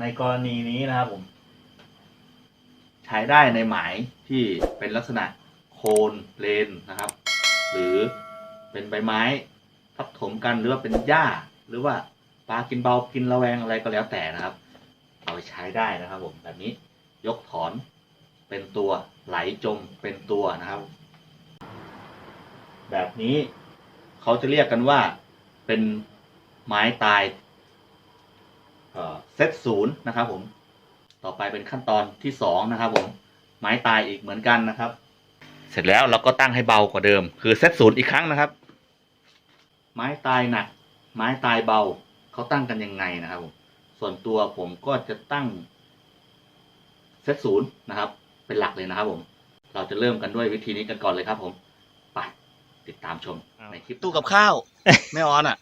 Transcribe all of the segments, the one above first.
ในกรณีนี้นะครับผม ใช้ได้ในหมายที่เป็นลักษณะโคนเลนนะครับ หรือเป็นใบไม้ทับถมกันหรือว่าเป็นหญ้า หรือว่าปลากินเบากินระแวงอะไรก็แล้วแต่นะครับ เอาไปใช้ได้นะครับผมแบบนี้ยกถอนเป็นตัวไหลจมเป็นตัวนะครับ แบบนี้เขาจะเรียกกันว่าเป็นไม้ตาย เอ่อเซตศูนย์นะครับผม ต่อไปเป็นขั้นตอนที่สองนะครับผม ไม้ตายอีกเหมือนกันนะครับ เสร็จแล้วเราก็ตั้งให้เบากว่าเดิม คือเซตศูนย์อีกครั้งนะครับ ไม้ตายหนัก ไม้ตายเบาเขาตั้งกันยังไงนะครับผมส่วนตัวผมก็จะตั้งเซตศูนย์นะครับ เป็นหลักเลยนะครับผม เราจะเริ่มกันด้วยวิธีนี้กันก่อนเลยครับ ผมไปติดตามชมในคลิปตู้กับข้าว ไม่ออนอะ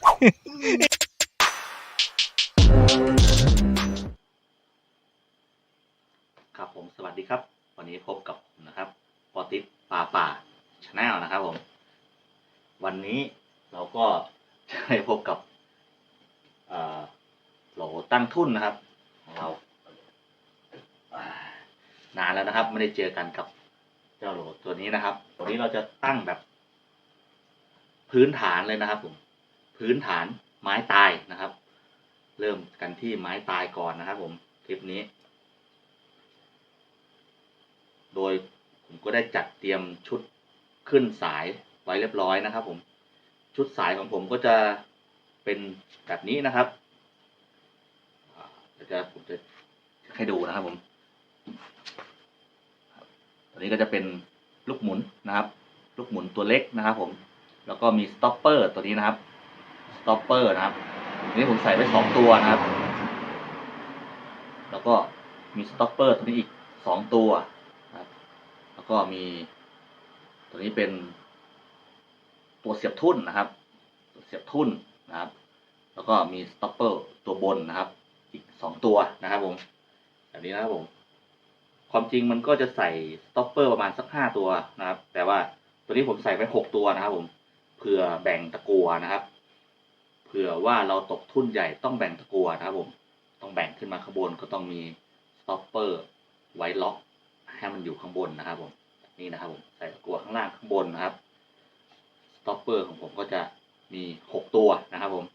ดีครับ วันนี้พบกับนะครับปอติสป่าป่าชาแนลนะครับผม วันนี้เราก็จะได้พบกับโหลตั้งทุนนะครับของเราอ่านานแล้วนะครับ ไม่ได้เจอกันกับเจ้าโหลตัวนี้นะครับ วันนี้เราจะตั้งแบบ พื้นฐานเลยนะครับผม พื้นฐานไม้ตายนะครับ เริ่มกันที่ไม้ตายก่อนนะครับ ผมคลิปนี้ โดยผมก็ได้จัดเตรียมชุดขึ้นสายไว้เรียบร้อยนะครับ ผมชุดสายของผมก็จะเป็นแบบนี้นะครับเดี๋ยวจะผมจะให้ดูนะครับผมตัวนี้ก็จะเป็นลูกหมุนนะครับ ลูกหมุนตัวเล็กนะครับ ผม แล้วก็มีสต็อปเปอร์ตัวนี้นะครับสต็อปเปอร์นะครับอันนี้ผมใส่ไว้สองตัวนะครับ แล้วก็มีสต็อปเปอร์ตัวนี้อีกสองตัว แล้วก็มีตัวนี้เป็นตัวเสียบทุ่นนะครับ ตัวเสียบทุ่นนะครับ แล้วก็มีสต็อปเปอร์ตัวบนนะครับ อีกสองตัวนะครับผมแบบนี้นะครับผม ความจริงมันก็จะใส่สต็อปเปอร์ประมาณสักห้าตัวนะครับ แต่ว่าตัวนี้ผมใส่ไว้หกตัวนะครับ ผม เผื่อแบ่งตะกัวนะครับ เผื่อว่าเราตกทุ่นใหญ่ต้องแบ่งตะกัวนะครับ ผม ต้องแบ่งขึ้นมาข้างบนก็ต้องมีสต็อปเปอร์ไว้ล็อกให้มันอยู่ข้างบนนะครับผม นี่นะครับผมใส่ตะกัวข้างล่างข้างบนนะครับสต็อปเปอร์ของผมก็จะมีหกตัวนะครับผม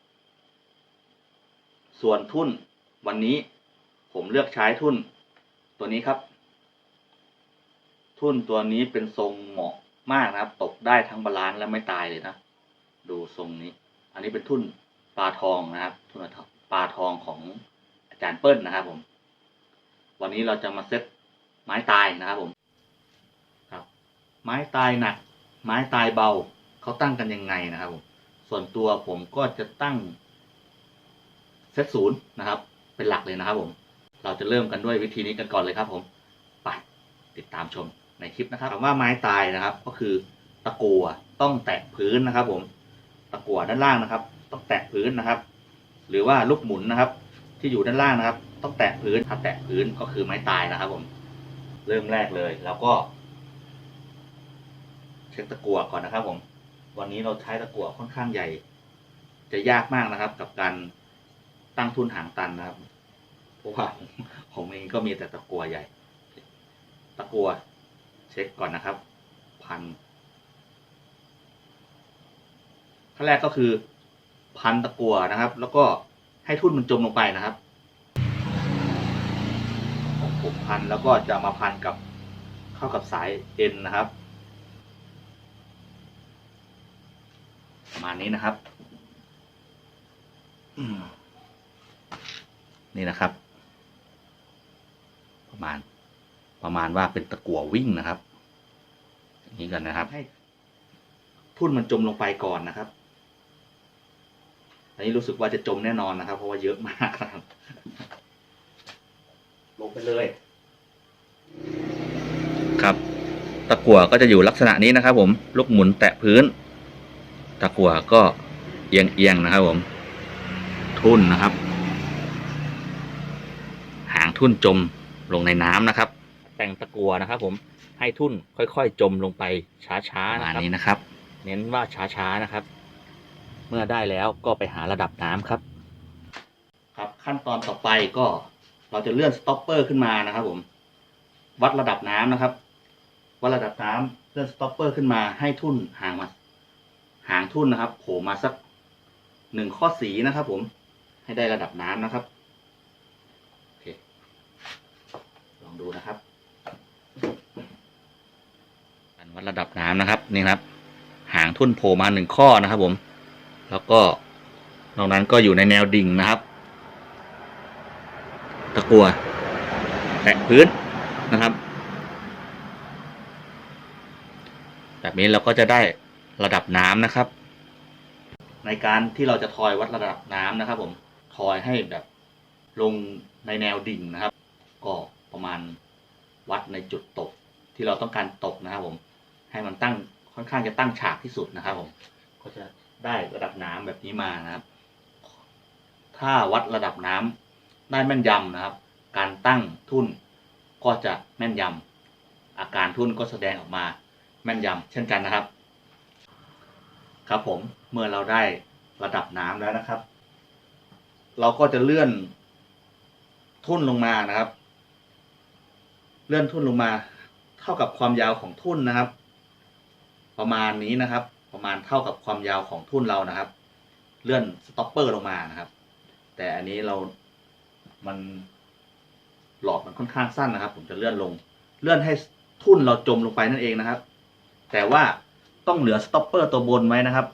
ส่วนทุ่นวันนี้ผมเลือกใช้ทุ่นตัวนี้ครับ ทุ่นตัวนี้เป็นทรงเหมาะมากนะครับ ตกได้ทั้งบาลานซ์และไม่ตายเลยนะ ดูทรงนี้ อันนี้เป็นทุ่นปลาทองนะครับ ทุ่นปลาทองของอาจารย์เปิ้ลนะครับผม วันนี้เราจะมาเซตไม้ตายนะครับผม ไม้ตายหนัก ไม้ตายเบาเขาตั้งกันยังไงนะครับผมส่วนตัวผมก็จะตั้งเซตศูนย์นะครับ เป็นหลักเลยนะครับผม เราจะเริ่มกันด้วยวิธีนี้กันก่อนเลยครับ ผมไปติดตามชมในคลิปนะครับคำว่าไม้ตายนะครับ ก็คือตะกัวต้องแตะพื้นนะครับ ผม ตะกัวด้านล่างนะครับ ต้องแตะพื้นนะครับ หรือว่าลูกหมุนนะครับ ที่อยู่ด้านล่างนะครับ ต้องแตะพื้นถ้าแตะพื้นก็คือไม้ตายนะครับ ผม เริ่มแรกเลย แล้วก็ เช็คตะกัวก่อนนะครับผม วันนี้เราใช้ตะกัวค่อนข้างใหญ่ จะยากมากนะครับ กับการตั้งทุนหางตันนะครับ เพราะว่าผมเองก็มีแต่ตะกัวใหญ่ ตะกัวเช็คก่อนนะครับ พันขั้นแรกก็คือ พันตะกัวนะครับ แล้วก็ให้ทุ่นมันจมลงไปนะครับผมผมพันแล้วก็จะมาพันกับเข้ากับสายเอ็นนะครับ ประมาณนี้นะครับอืมนี่นะครับ ประมาณ ประมาณว่าเป็นตะกั่ววิ่งนะครับ อย่างนี้กันนะครับ ให้ทุ่นมันจมลงไปก่อนนะครับ อันนี้รู้สึกว่าจะจมแน่นอนนะครับ เพราะว่าเยอะมากนะครับ ลงไปเลย ครับ ตะกั่วก็จะอยู่ลักษณะนี้นะครับ ผม ลูกหมุนแตะพื้น ตะกั่วก็เอียงเอียงๆนะครับผม ทุ่นนะครับ หางทุ่นจมลงในน้ำนะครับ แต่งตะกัวนะครับ ผมให้ทุ่นค่อยๆ จมลงไปช้าๆนะครับนี้นะครับ เน้นว่าช้าๆนะครับ เมื่อได้แล้วก็ไปหาระดับน้ำครับ ครับขั้นตอนต่อไปก็เราจะเลื่อนสต็อปเปอร์ขึ้นมานะครับ ผม วัดระดับน้ำนะครับวัดระดับน้ำเลื่อนสต็อปเปอร์ขึ้นมาให้ทุ่นห่างมา หางทุ่นนะครับโผล่มาสักหนึ่งข้อสีนะครับ ผมให้ได้ระดับน้ำนะครับโอเคลองดูนะครับการวัดระดับน้ำนะครับนี่ครับ หางทุ่นโผล่มาหนึ่งข้อนะครับ ผม แล้วก็นอกนั้นก็อยู่ในแนวดิ่งนะครับ ตะกัวแตะพื้นนะครับ แบบนี้เราก็จะได้ ระดับน้ำนะครับ ในการที่เราจะทอยวัดระดับน้ำนะครับ ผมทอยให้แบบลงในแนวดิ่งนะครับ ก็ประมาณวัดในจุดตกที่เราต้องการตกนะครับ ผม ให้มันตั้งค่อนข้างจะตั้งฉากที่สุดนะครับ ผม ก็จะได้ระดับน้ำแบบนี้มานะครับ ถ้าวัดระดับน้ำได้แม่นยำนะครับ การตั้งทุ่นก็จะแม่นยำอาการทุ่นก็แสดงออกมาแม่นยำเช่นกันนะครับ ครับผมเมื่อเราได้ระดับน้ำแล้วนะครับ เราก็จะเลื่อนทุ่นลงมานะครับ เลื่อนทุ่นลงมา เท่ากับความยาวของทุ่นนะครับ ประมาณนี้นะครับ ประมาณเท่ากับความยาวของทุ่นเรานะครับ เลื่อนสต็อปเปอร์ลงมานะครับ แต่อันนี้เรามันหลอดมันค่อนข้างสั้นนะครับ ผมจะเลื่อนลง เลื่อนให้ทุ่นเราจมลงไปนั่นเองนะครับ แต่ว่า ต้องเหลือสต็อปเปอร์ตัวบนไว้นะครับ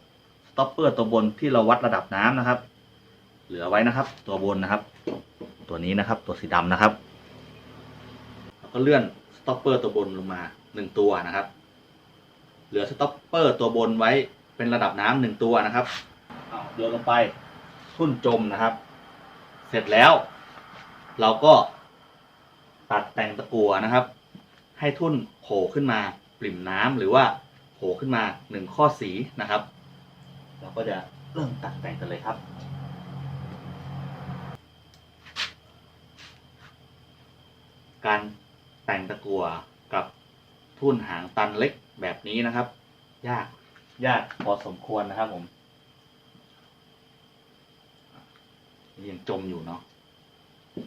สต็อปเปอร์ตัวบนที่เราวัดระดับน้ำนะครับ เหลือไว้นะครับ ตัวบนนะครับ ตัวนี้นะครับ ตัวสีดำนะครับแล้วก็เลื่อนสต็อปเปอร์ตัวบนลงมาหนึ่งตัวนะครับ เหลือสต็อปเปอร์ตัวบนไว้เป็นระดับน้ำหนึ่งตัวนะครับเอาโยนลงไปทุ่นจมนะครับ เสร็จแล้ว เราก็ตัดแต่งตะกัวนะครับ ให้ทุ่นโผล่ขึ้นมาปริ่มน้ำหรือว่า โผล่ขึ้นมาหนึ่งข้อสีนะครับ เราก็จะเริ่มตัดแต่งกันเลยครับการแต่งตะกัวกับทุ่นหางตันเล็กแบบนี้นะครับ ยากยากพอสมควรนะครับผมยังจมอยู่เนาะ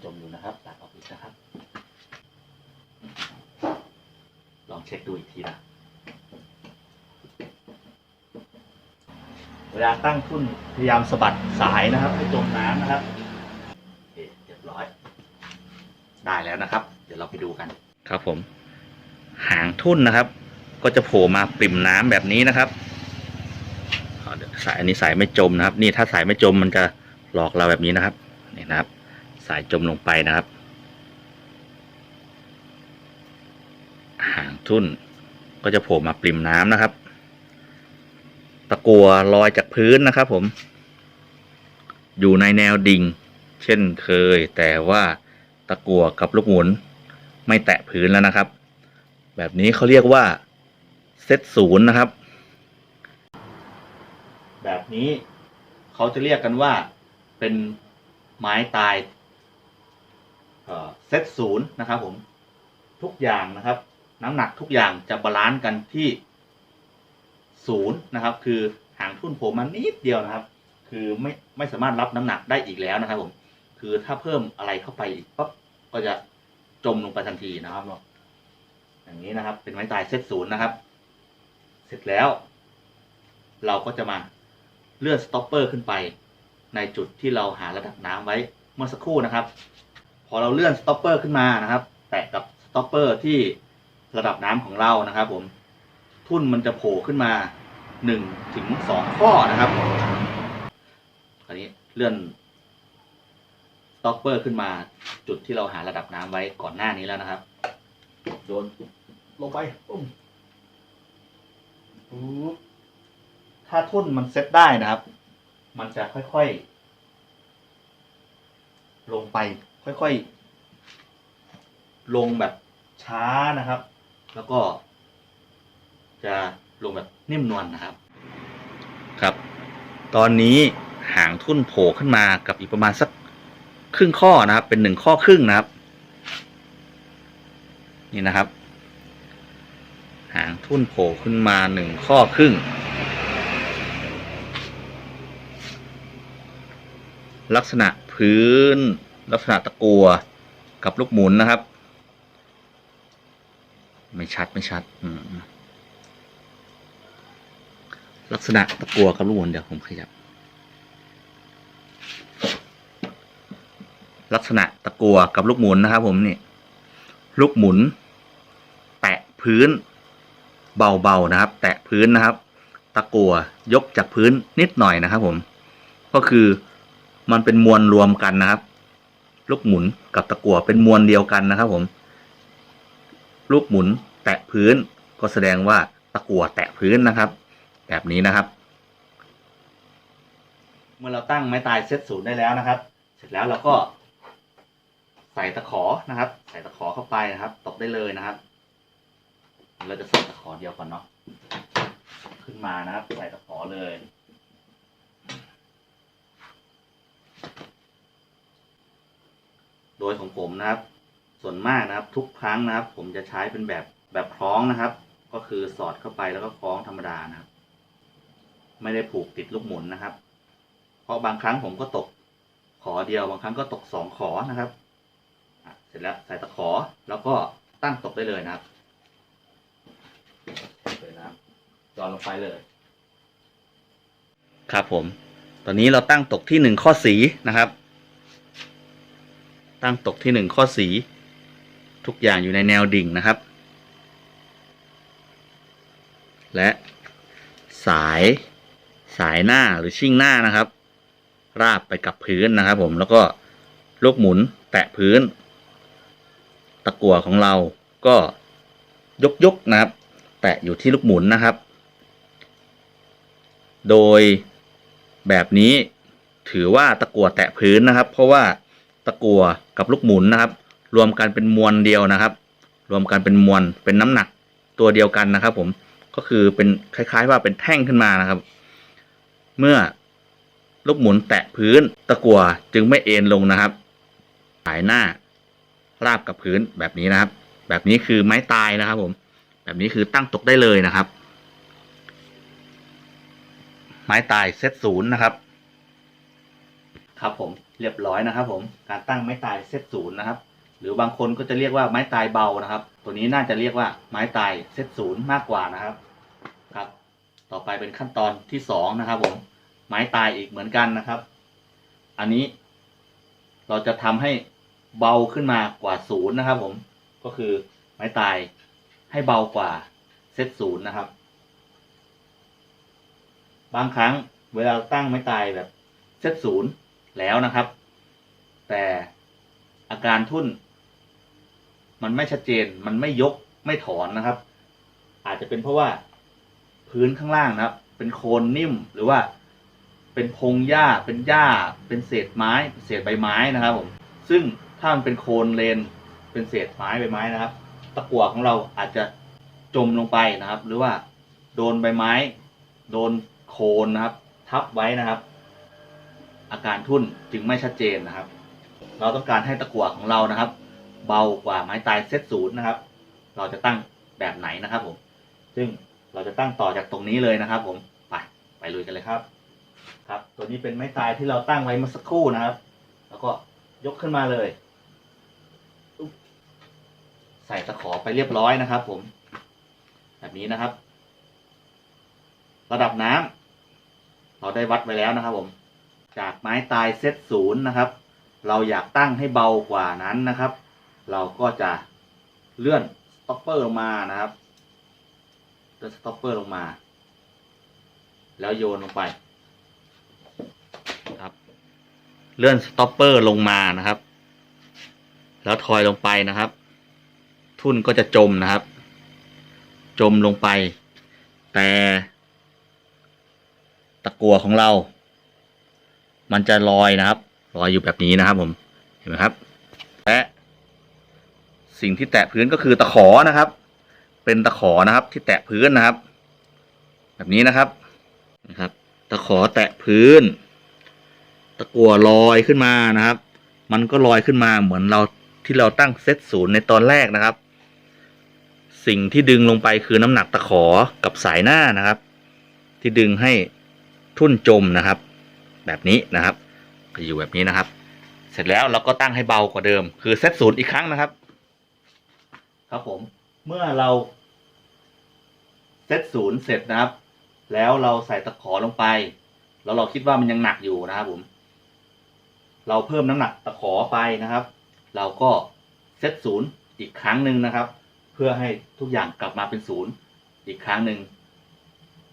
จมอยู่นะครับตัดออกอีกนะครับ ลองเช็คดูอีกทีนะ เวลาตั้งทุ่นพยายามสะบัดสายนะครับให้จมน้ำนะครับเคเรียบร้อย ได้แล้วนะครับ เดี๋ยวเราไปดูกัน ครับผม หางทุ่นนะครับ ก็จะโผล่มาปริ่มน้ำแบบนี้นะครับเดี๋ยวสายอันนี้สายไม่จมนะครับ นี่ถ้าสายไม่จมมันจะหลอกเราแบบนี้นะครับนี่นะครับ สายจมลงไปนะครับ หางทุ่นก็จะโผล่มาปริ่มน้ำนะครับ ตะกัวลอยจากพื้นนะครับผม อยู่ในแนวดิ่ง เช่นเคย แต่ว่าตะกัวกับลูกหมุน ไม่แตะพื้นแล้วนะครับ แบบนี้เขาเรียกว่าเซตศูนย์นะครับ แบบนี้เขาจะเรียกกันว่าเป็นไม้ตายเอ่อเซตศูนย์นะครับผมทุกอย่างนะครับ น้ำหนักทุกอย่างจะบาลานซ์กันที่ ศูนย์นะครับ คือหางทุ่นโผล่มานิดเดียวนะครับ คือไม่ไม่สามารถรับน้ำหนักได้อีกแล้วนะครับผมคือถ้าเพิ่มอะไรเข้าไปอีกปั๊บก็จะจมลงไปทันทีนะครับเนาะอย่างนี้นะครับ เป็นไม้ตายเซตศูนย์นะครับ เสร็จแล้ว เราก็จะมาเลื่อนสต็อปเปอร์ขึ้นไป ในจุดที่เราหาระดับน้ำไว้เมื่อสักครู่นะครับ พอเราเลื่อนสต็อปเปอร์ขึ้นมานะครับ แตะกับสต็อปเปอร์ที่ระดับน้ำของเรานะครับ ผม ทุ่นมันจะโผล่ขึ้นมาหนึ่งถึงสองข้อนะครับคราวนี้เลื่อนสต็อปเปอร์ขึ้นมาจุดที่เราหาระดับน้ำไว้ก่อนหน้านี้แล้วนะครับโยนลงไปปุ้มปุ๊บถ้าทุ่นมันเซตได้นะครับ มันจะค่อยๆ ลงไป ค่อยๆ ลงแบบช้านะครับ แล้วก็ จะลงแบบนิ่มนวลนะครับ ครับ ตอนนี้หางทุ่นโผล่ขึ้นมากับอีกประมาณสักครึ่งข้อนะครับ เป็นหนึ่งข้อครึ่งนะครับ นี่นะครับ หางทุ่นโผล่ขึ้นมาหนึ่งข้อครึ่ง ลักษณะพื้น ลักษณะตะกัวกับลูกหมุนนะครับ ไม่ชัดไม่ชัด อืม ลักษณะตะกัวกับลูกหมุนเดี๋ยวผมขยับ ลักษณะตะกัวกับลูกหมุนนะครับ ผมนี่ลูกหมุน แตะพื้น เบาๆนะครับ แตะพื้นนะครับ ตะกัวยกจากพื้นนิดหน่อยนะครับ ผม ก็คือมันเป็นมวลรวมกันนะครับ ลูกหมุนกับตะกั่วเป็นมวลเดียวกันนะครับ ผม ลูกหมุนแตะพื้นก็แสดงว่าตะกั่วแตะพื้นนะครับ แบบนี้นะครับ เมื่อเราตั้งไม้ตายเซตศูนย์ได้แล้วนะครับ เสร็จแล้วเราก็ใส่ตะขอนะครับ ใส่ตะขอเข้าไปนะครับ ตกได้เลยนะครับ เราจะใส่ตะขอเดียวก่อนเนาะขึ้นมานะครับ ใส่ตะขอเลยโดยของผมนะครับ ส่วนมากนะครับ ทุกครั้งนะครับ ผมจะใช้เป็นแบบแบบคล้องนะครับ ก็คือสอดเข้าไปแล้วก็คล้องธรรมดานะครับ ไม่ได้ผูกติดลูกหมุนนะครับ เพราะบางครั้งผมก็ตกขอเดียวบางครั้งก็ตกสองขอนะครับเสร็จแล้วใส่ตะขอแล้วก็ตั้งตกได้เลยนะครับเลยนะจอดลงไปเลย ครับผม ตอนนี้เราตั้งตกที่หนึ่งข้อสีนะครับ ตั้งตกที่หนึ่งข้อสี ทุกอย่างอยู่ในแนวดิ่งนะครับ และสาย สายหน้าหรือชิ่งหน้านะครับ ราบไปกับพื้นนะครับ ผมแล้วก็ลูกหมุนแตะพื้น ตะกั่วของเราก็ยกยกนะครับ แตะอยู่ที่ลูกหมุนนะครับ โดยแบบนี้ถือว่าตะกั่วแตะพื้นนะครับ เพราะว่าตะกั่วกับลูกหมุนนะครับ รวมกันเป็นมวลเดียวนะครับ รวมกันเป็นมวลเป็นน้ำหนักตัวเดียวกันนะครับ ผมก็คือเป็นคล้าย ๆ ว่าเป็นแท่งขึ้นมานะครับ เมื่อลูกหมุนแตะพื้นตะกัวจึงไม่เอ็นลงนะครับสายหน้าราบกับพื้นแบบนี้นะครับ แบบนี้คือไม้ตายนะครับ ผม แบบนี้คือตั้งตกได้เลยนะครับ ไม้ตายเซตศูนย์นะครับ ครับผมเรียบร้อยนะครับ ผมการตั้งไม้ตายเซตศูนย์นะครับ หรือบางคนก็จะเรียกว่าไม้ตายเบานะครับ ตัวนี้น่าจะเรียกว่าไม้ตายเซตศูนย์มากกว่านะครับ ครับ ต่อไปเป็นขั้นตอนที่สองนะครับ ผม ไม้ตายอีกเหมือนกันนะครับ อันนี้เราจะทำให้เบาขึ้นมากว่าศูนย์นะครับ ผมก็คือไม้ตายให้เบากว่าเซตศูนย์นะครับ บางครั้งเวลาตั้งไม้ตายแบบเซตศูนย์แล้วนะครับ แต่อาการทุ่น มันไม่ชัดเจนมันไม่ยกไม่ถอนนะครับ อาจจะเป็นเพราะว่าพื้นข้างล่างนะครับ เป็นโคลนนิ่มหรือว่า เป็นพงหญ้า เป็นหญ้า เป็นเศษไม้ เศษใบไม้นะครับผม ซึ่งถ้ามันเป็นโคลนเลน เป็นเศษไม้ใบไม้นะครับ ตะกั่วของเราอาจจะจมลงไปนะครับ หรือว่าโดนใบไม้ โดนโคลนนะครับ ทับไว้นะครับ อาการทุ่นจึงไม่ชัดเจนนะครับ เราต้องการให้ตะกั่วของเรานะครับ เบากว่าไม้ตายเซตศูนย์นะครับ เราจะตั้งแบบไหนนะครับผม ซึ่งเราจะตั้งต่อจากตรงนี้เลยนะครับ ผม ไป ไปลุยกันเลยครับ ครับ ตัวนี้เป็นไม้ตายที่เราตั้งไว้เมื่อสักครู่นะครับ แล้วก็ยกขึ้นมาเลย ใส่ตะขอไปเรียบร้อยนะครับ ผม แบบนี้นะครับ ระดับน้ำเราได้วัดไว้แล้วนะครับ ผม จากไม้ตายเซตศูนย์นะครับ เราอยากตั้งให้เบากว่านั้นนะครับ เราก็จะเลื่อนสต็อปเปอร์ลงมานะครับเลื่อนสต็อปเปอร์ลงมา แล้วโยนลงไปครับ เลื่อนสต็อปเปอร์ลงมานะครับ แล้วทอยลงไปนะครับ ทุ่นก็จะจมนะครับ จมลงไป แต่ ตะกัวของเรา มันจะลอยนะครับลอยอยู่แบบนี้นะครับผมเห็นไหมครับและสิ่งที่แตะพื้นก็คือตะขอนะครับ เป็นตะขอนะครับที่แตะพื้นนะครับ แบบนี้นะครับนะครับ ตะขอแตะพื้น ตะกัวลอยขึ้นมานะครับ มันก็ลอยขึ้นมาเหมือนเราที่เราตั้งเซตศูนย์ในตอนแรกนะครับ สิ่งที่ดึงลงไปคือน้ำหนักตะขอกับสายหน้านะครับ ที่ดึงให้ทุ่นจมนะครับ แบบนี้นะครับก็อยู่แบบนี้นะครับ เสร็จแล้วเราก็ตั้งให้เบากว่าเดิม คือเซตศูนย์อีกครั้งนะครับ ครับผมเมื่อเราเซตศูนย์เสร็จนะครับ แล้วเราใส่ตะขอลงไป แล้วเราคิดว่ามันยังหนักอยู่นะครับผม เราเพิ่มน้ำหนักตะขอไปนะครับ เราก็เซตศูนย์อีกครั้งหนึ่งนะครับ เพื่อให้ทุกอย่างกลับมาเป็นศูนย์อีกครั้งหนึ่ง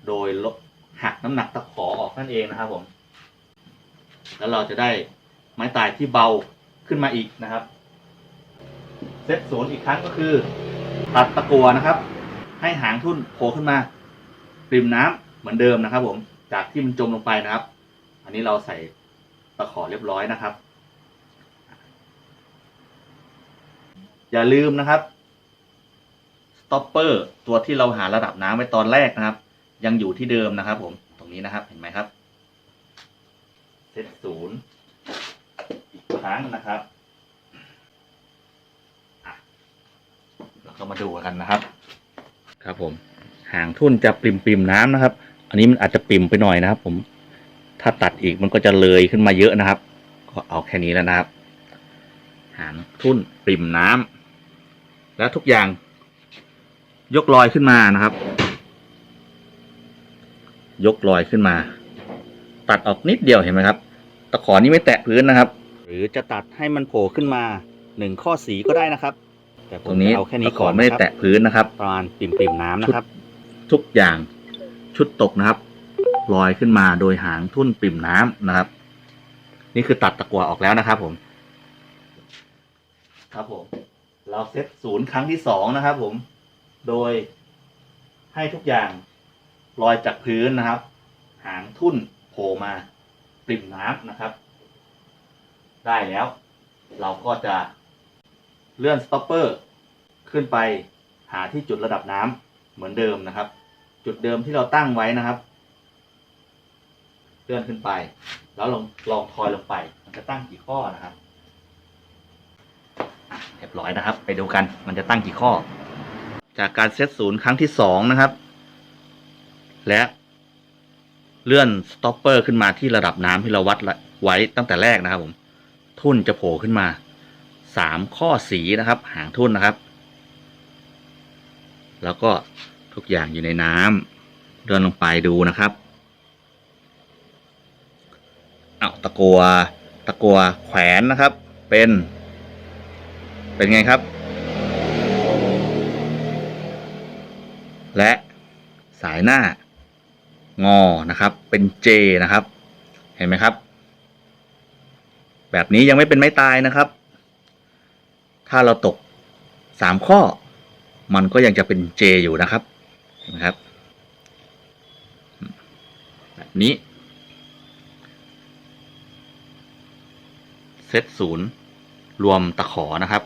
โดยลดหักน้ำหนักตะขอออกนั่นเองนะครับผมแล้วเราจะได้ไม้ตายที่เบาขึ้นมาอีกนะครับเซตศูนย์อีกครั้งก็คือ ตัดตะกัวนะครับ ให้หางทุ่นโผล่ขึ้นมาริมน้ำเหมือนเดิมนะครับ ผมจากที่มันจมลงไปนะครับ อันนี้เราใส่ ตะขอเรียบร้อยนะครับ อย่าลืมนะครับสต็อปเปอร์ตัวที่เราหาระดับน้ำไว้ตอนแรกนะครับ ยังอยู่ที่เดิมนะครับผมตรงนี้นะครับเห็นไหมครับเซตศูนย์อีกครั้งนะครับอะเราก็มาดูกันนะครับ ครับผม หางทุ่นจะปริมปริมๆน้ำนะครับ อันนี้มันอาจจะปริมไปหน่อยนะครับผม ถ้าตัดอีกมันก็จะเลยขึ้นมาเยอะนะครับ ก็เอาแค่นี้แล้วนะครับ หางทุ่นปริมน้ำแล้วทุกอย่าง ยกลอยขึ้นมานะครับ ยกลอยขึ้นมา ตัดออกนิดเดียวเห็นไหมครับ ตะขอนี้ไม่แตะพื้นนะครับ หรือจะตัดให้มันโผล่ขึ้นมาหนึ่งข้อสีก็ได้นะครับ แต่ตรงนี้เอาแค่นี้ก่อนไม่ได้แตะพื้นนะครับประมาณปิ่มปิ่มๆน้ำนะครับ ทุกอย่างชุดตกนะครับ ลอยขึ้นมาโดยหางทุ่นปิ่มน้ำนะครับ นี่คือตัดตะกัวออกแล้วนะครับ ผม ครับผม เราเซตศูนย์ครั้งที่สองนะครับ ผม โดยให้ทุกอย่างลอยจากพื้นนะครับ หางทุ่นโผล่มาปริ่มน้ำนะครับ ได้แล้ว เราก็จะเลื่อนสต็อปเปอร์ขึ้นไปหาที่จุดระดับน้ำเหมือนเดิมนะครับ จุดเดิมที่เราตั้งไว้นะครับ เลื่อนขึ้นไป แล้วลองลองทอยลงไป มันจะตั้งกี่ข้อนะครับเรียบร้อยนะครับ ไปดูกันมันจะตั้งกี่ข้อ จากการเซตศูนย์ครั้งที่สองนะครับ และเลื่อนสต็อปเปอร์ขึ้นมาที่ระดับน้ำที่เราวัดไว้ตั้งแต่แรกนะครับ ผม ทุ่นจะโผล่ขึ้นมาสามข้อสีนะครับ หางทุ่นนะครับ แล้วก็ทุกอย่างอยู่ในน้ำเดินลงไปดูนะครับเอา ตะกัวตะกัวแขวนนะครับ เป็น เป็นไงครับ และสายหน้างอนะครับ เป็นเจนะครับ เห็นไหมครับ แบบนี้ยังไม่เป็นไม้ตายนะครับ ถ้าเราตกสามข้อ มันก็ยังจะเป็นเจอยู่นะครับ เห็นไหมครับ แบบนี้ เซ ตศูนย์รวมตะขอนะครับ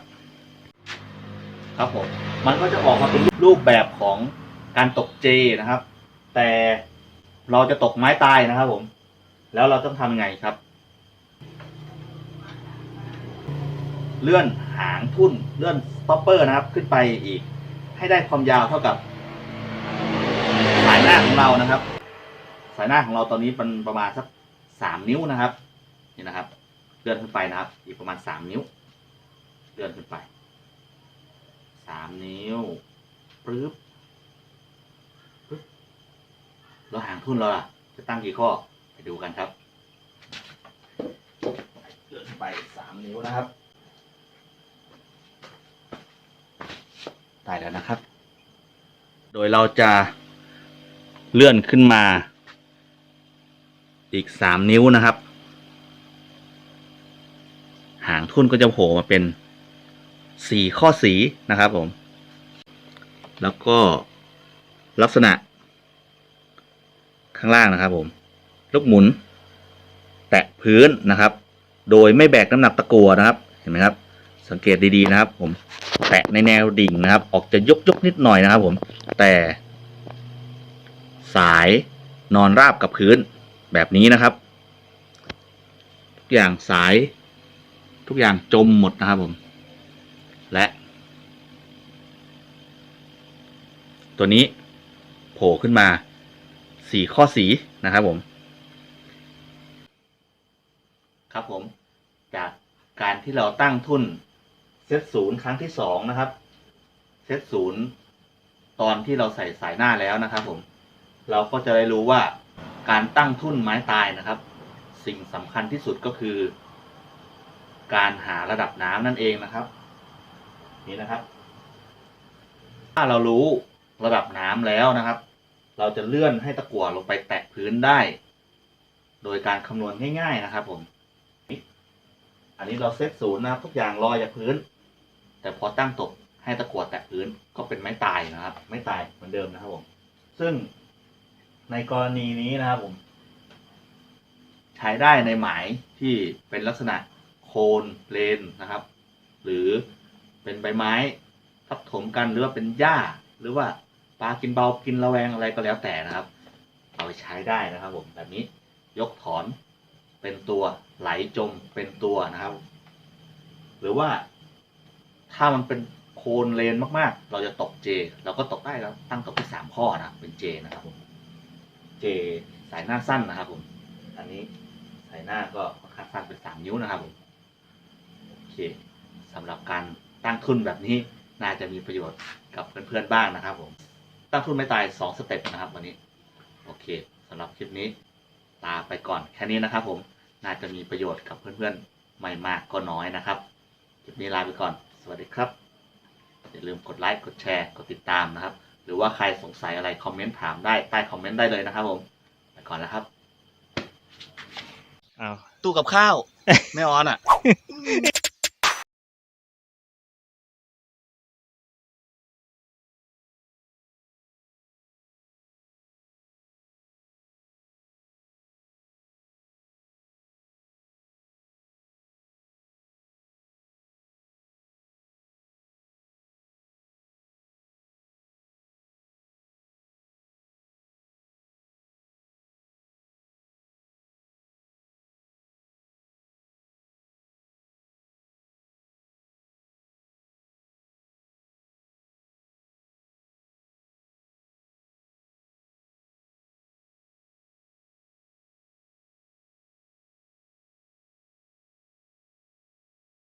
ครับผมมันก็จะออกมาเป็นรูปแบบของการตกเจนะครับ แต่เราจะตกไม้ตายนะครับผม แล้วเราต้องทำยังไงครับ เลื่อนหางทุ่นเลื่อนสต็อปเปอร์นะครับ ขึ้นไปอีก ให้ได้ความยาวเท่ากับ สายหน้าของเรานะครับ สายหน้าของเราตอนนี้เป็นประมาณสักสามนิ้วนะครับ นี่นะครับ เลื่อนขึ้นไปนะครับ อีกประมาณสามนิ้ว เลื่อนขึ้นไปสามนิ้วปึ๊บปึ๊บแล้วหางทุนเราล่ะ จะตั้งกี่ข้อไปดูกันครับ เลื่อนขึ้นไปสามนิ้วนะครับได้แล้วนะครับ โดยเราจะเลื่อนขึ้นมา อีกสามนิ้วนะครับางทุ่นก็จะโผล่มาเป็นสี่ข้อสีนะครับผม แล้วก็ลักษณะ ข้างล่างนะครับผม ลูกหมุน แตะพื้นนะครับ โดยไม่แบกน้ำหนักตะกัวนะครับ เห็นไหมครับ สังเกตดีๆนะครับ ผม แตะในแนวดิ่งนะครับ ออกจะยกยกๆนิดหน่อยนะครับ ผม แต่ สายนอนราบกับพื้นแบบนี้นะครับ ทุกอย่างสาย ทุกอย่างจมหมดนะครับผม และ ตัวนี้โผล่ขึ้นมาสี่ข้อสีนะครับผม ครับผม จากการที่เราตั้งทุนเซตศูนย์ครั้งที่สองนะครับ เซตศูนย์ตอนที่เราใส่สายหน้าแล้วนะครับผม เราก็จะได้รู้ว่าการตั้งทุนไม้ตายนะครับ สิ่งสำคัญที่สุดก็คือ การหาระดับน้ำนั่นเองนะครับ นี่นะครับ ถ้าเรารู้ระดับน้ำแล้วนะครับ เราจะเลื่อนให้ตะกั่วลงไปแตะพื้นได้ โดยการคำนวณง่าย ๆนะครับ ผม อันนี้เราเซตศูนย์นะครับ ทุกอย่างลอยจากพื้น แต่พอตั้งตกให้ตะกั่วแตะพื้นก็เป็นไม้ตายนะครับ ไม่ตายเหมือนเดิมนะครับผม ซึ่งในกรณีนี้นะครับผม ใช้ได้ในหมายที่เป็นลักษณะ โคนเลนนะครับ หรือเป็นใบไม้ทับถมกันหรือว่าเป็นหญ้า หรือว่าปลากินเบากินระแวงอะไรก็แล้วแต่นะครับ เอาไปใช้ได้นะครับผมแบบนี้ยกถอนเป็นตัวไหลจมเป็นตัวนะครับ หรือว่าถ้ามันเป็นโคนเลนมากๆ เราจะตกเจ เราก็ตกได้แล้วตั้งตกที่สามข้อนะเป็นเจนะครับผมเจสายหน้าสั้นนะครับผมอันนี้สายหน้าก็ค่อนข้างสั้นเป็นสามนิ้วนะครับผม เคสำหรับการตั้งทุนแบบนี้น่าจะมีประโยชน์กับเพื่อนๆบ้างนะครับผม ตั้งทุนไม่ตายสองสเต็ปนะครับวันนี้ โอเคสำหรับคลิปนี้ลาไปก่อนแค่นี้นะครับผมน่าจะมีประโยชน์กับเพื่อนๆไม่มากก็น้อยนะครับคลิปนี้ลาไปก่อน สวัสดีครับ อย่าลืมกดไลค์กดแชร์กดติดตามนะครับ หรือว่าใครสงสัยอะไรคอมเมนต์ถามได้ใต้คอมเมนต์ได้เลยนะครับผมไปก่อนแล้วครับอ้าวตู้กับข้าว ไม่ออนอะ